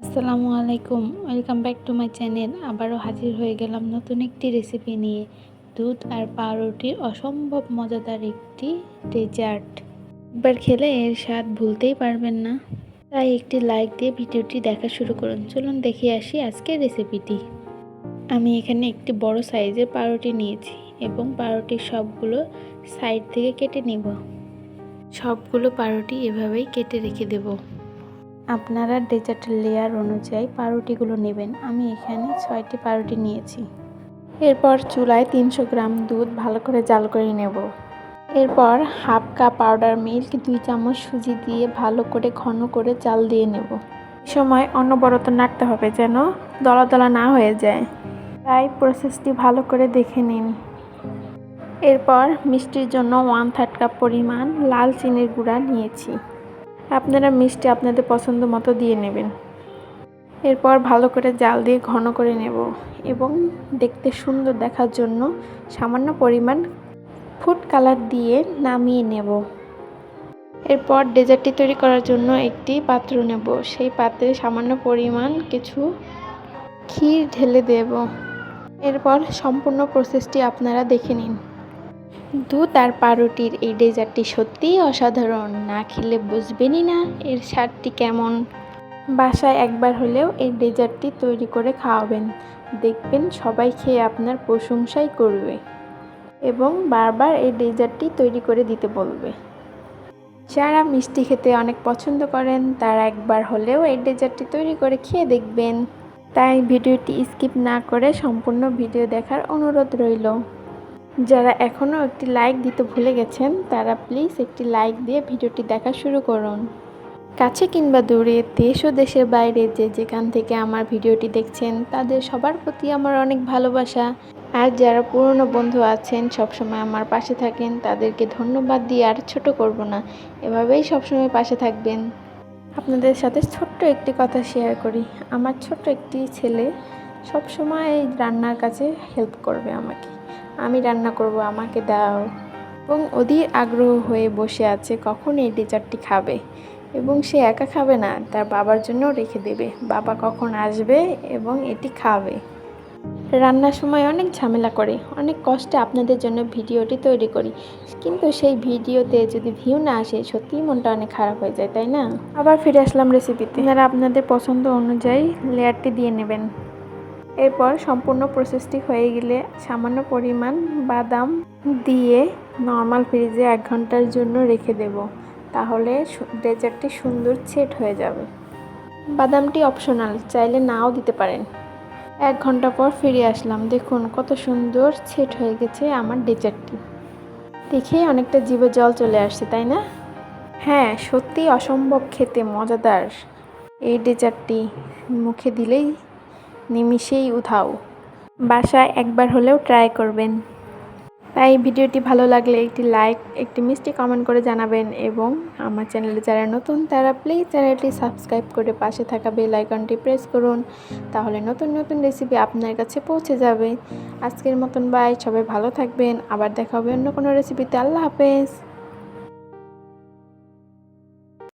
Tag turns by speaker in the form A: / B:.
A: আসসালামু আলাইকুম, welcome back to my channel. আবারও হাজির হয়ে গেলাম নতুন একটি রেসিপি নিয়ে। দুধ আর পাউরুটির অসম্ভব মজাদার একটি ডেজার্ট একবার খেলে এর স্বাদ ভুলতেই পারবেন না। তাই একটি লাইক দিয়ে ভিডিওটি দেখা শুরু করুন। চলুন দেখে আসি আজকের রেসিপিটি আমি এখানে একটি বড় সাইজের পাউরুটি নিয়েছি এবং পাউরুটির সবগুলো সাইড থেকে কেটে নেব। সবগুলো পাউরুটি এভাবেই কেটে রেখে দেবো। আপনারা ডেজার্টের লেয়ার অনুযায়ী পাউরুটিগুলো নেবেন। আমি এখানে ছয়টি পাউরুটি নিয়েছি। এরপর চুলায় তিনশো গ্রাম দুধ ভালো করে জাল করে নেব। এরপর হাফ কাপ পাউডার মিল্ক দুই চামচ সুজি দিয়ে ভালো করে ঘন করে চাল দিয়ে নেব। সময় অনবরত নাড়তে হবে যেন দলা দলা না হয়ে যায়। তাই প্রসেসটি ভালো করে দেখে নিন। এরপর মিষ্টির জন্য ওয়ান থার্ড কাপ পরিমাণ লাল চিনির গুঁড়া নিয়েছি। আপনারা মিষ্টি আপনাদের পছন্দ মতো দিয়ে নেবেন। এরপর ভালো করে জাল দিয়ে ঘন করে নেব এবং দেখতে সুন্দর দেখার জন্য সামান্য পরিমাণ ফুড কালার দিয়ে নামিয়ে নেব। এরপর ডেজার্টটি তৈরি করার জন্য একটি পাত্র নেব। সেই পাত্রে সামান্য পরিমাণ কিছু ক্ষীর ঢেলে দেব। এরপর সম্পূর্ণ প্রসেসটি আপনারা দেখে নিন। দুধ আর পাউরুটির এই ডেজার্টটি সত্যিই অসাধারণ। না খেলে বুঝবেনই না এর স্বাদটি কেমন। বাসায় একবার হলেও এই ডেজার্টটি তৈরি করে খাওয়াবেন। দেখবেন সবাই খেয়ে আপনার প্রশংসাই করবে এবং বারবার এই ডেজার্টটি তৈরি করে দিতে বলবে। যারা মিষ্টি খেতে অনেক পছন্দ করেন, তারা একবার হলেও এই ডেজার্টটি তৈরি করে খেয়ে দেখবেন। তাই ভিডিওটি স্কিপ না করে সম্পূর্ণ ভিডিও দেখার অনুরোধ রইল। যারা এখনও একটি লাইক দিতে ভুলে গেছেন, তারা প্লিজ একটি লাইক দিয়ে ভিডিওটি দেখা শুরু করুন। কাছে কিংবা দূরে, দেশ ও দেশের বাইরে যে যেখান থেকে আমার ভিডিওটি দেখছেন, তাদের সবার প্রতি আমার অনেক ভালোবাসা। আর যারা পুরনো বন্ধু আছেন, সবসময় আমার পাশে থাকেন, তাদেরকে ধন্যবাদ দিয়ে আর ছোট করব না। এভাবেই সবসময় পাশে থাকবেন। আপনাদের সাথে ছোট্ট একটি কথা শেয়ার করি। আমার ছোট্ট একটি ছেলে সবসময় এই রান্নার কাছে হেল্প করবে আমাকে। আমি রান্না করব, আমাকে দাও। এবং অধীর আগ্রহ হয়ে বসে আছে কখন এই ডেজার্টটি খাবে এবং সে একা খাবে না, তার বাবার জন্যও রেখে দেবে। বাবা কখন আসবে এবং এটি খাবে? রান্নার সময় অনেক ঝামেলা করে, অনেক কষ্টে আপনাদের জন্য ভিডিওটি তৈরি করি। কিন্তু সেই ভিডিওতে যদি ভিউ না আসে, সত্যিই মনটা অনেক খারাপ হয়ে যায়, তাই না? আবার ফিরে আসলাম রেসিপিতে আপনারা আপনাদের পছন্দ অনুযায়ী লেয়ারটি দিয়ে নেবেন। এরপর সম্পূর্ণ প্রসেসটি হয়ে গেলে সামান্য পরিমাণ বাদাম দিয়ে নর্মাল ফ্রিজে এক ঘণ্টার জন্য রেখে দেব। তাহলে ডেজার্টটি সুন্দর সেট হয়ে যাবে। বাদামটি অপশনাল চাইলে নাও দিতে পারেন। এক ঘণ্টা পর ফিরে আসলাম। দেখুন কত সুন্দর সেট হয়ে গেছে আমার ডেজার্টটি দেখেই অনেকটা জিভে জল চলে আসছে, তাই না? হ্যাঁ সত্যি অসম্ভব খেতে মজাদার। এই ডেজার্টটি মুখে দিলেই নিমিষেই উঠাও বাসায় একবার হলেও ট্রাই করবেন। তাই ভিডিওটি ভালো লাগলে একটি লাইক একটি মিষ্টি কমেন্ট করে জানাবেন এবং আমার চ্যানেলে যারা নতুন, তারা প্লিজ চ্যানেলটি সাবস্ক্রাইব করে পাশে থাকা বেল আইকনটি প্রেস করুন, তাহলে নতুন নতুন রেসিপি আপনার কাছে পৌঁছে যাবে। আজকের মতন বাই সবাই ভালো থাকবেন, আবার দেখা হবে অন্য কোনো রেসিপিতে আল্লাহ হাফেজ।